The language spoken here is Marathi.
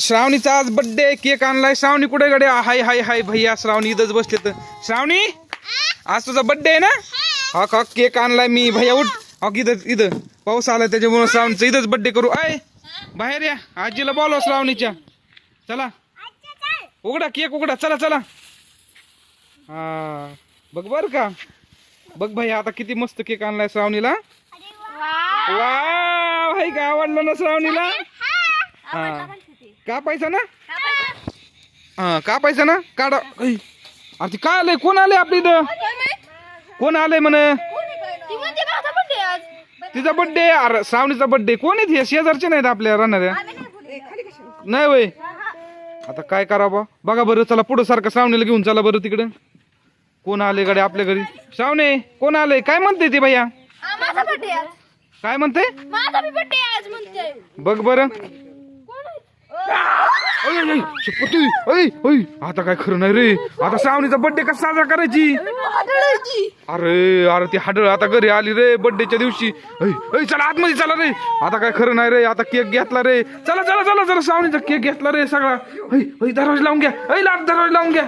श्रावणीचा आज बर्थडे केक आणलाय. श्रावणी कुठे गडे हाय हाय हाय भैया श्रावणी इथंच बसले तर श्रावणी आज तुझा बर्थडे आहे ना? हा का केक आणलाय मी. भैया उठ. हा इथं इथं. पाऊस आलाय त्याच्यामुळे श्रावणीचा इथंच बर्थडे करू. आय बाहेर या. आजीला बोलवा श्रावणीच्या. चला. उघडा केक उघडा. चला चला. हा बघ बर का. बघ भैया आता किती मस्त केक आणलाय श्रावणीला. वा. का? आवडलं ना श्रावणीला? हा. कापायचा ना? हा कापायचा ना? काढा. अरे ती काय आलंय? कोण आलंय आपल्या इथं? कोण आलंय म्हण? तिचा बर्थडे अरे श्रावणीचा बर्थडे कोण आहेत हे? शेजारचे नाहीत आपल्या राहणाऱ्या. नाही वय. आता काय करावं बघा बरं चला पुढं सारखं श्रावणीला घेऊन चला बरं तिकडं. कोण आले गडे आपल्या घरी? श्रावणे कोण आलंय? काय म्हणते ती भैया? माझा बर्थडे आज. काय म्हणते? माझा बी बर्थडे आज म्हणते. बघ बरं. शपथ, अय, अय, आता काय खरं नाही रे. आता श्रावणीचा बर्थडे कसा साजरा करायची? अरे अरे ती हाडळ आता घरी आली रे बर्थडेच्या दिवशी. अय, चला आतमध्ये चला रे. आता काय खरं नाही रे आता केक घेतला रे. चला चला चला चला श्रावणीचा केक घेतला रे सगळा. अय, अय, दरवाजा लावून घ्या. अय लाट दरवाजा लावून घ्या.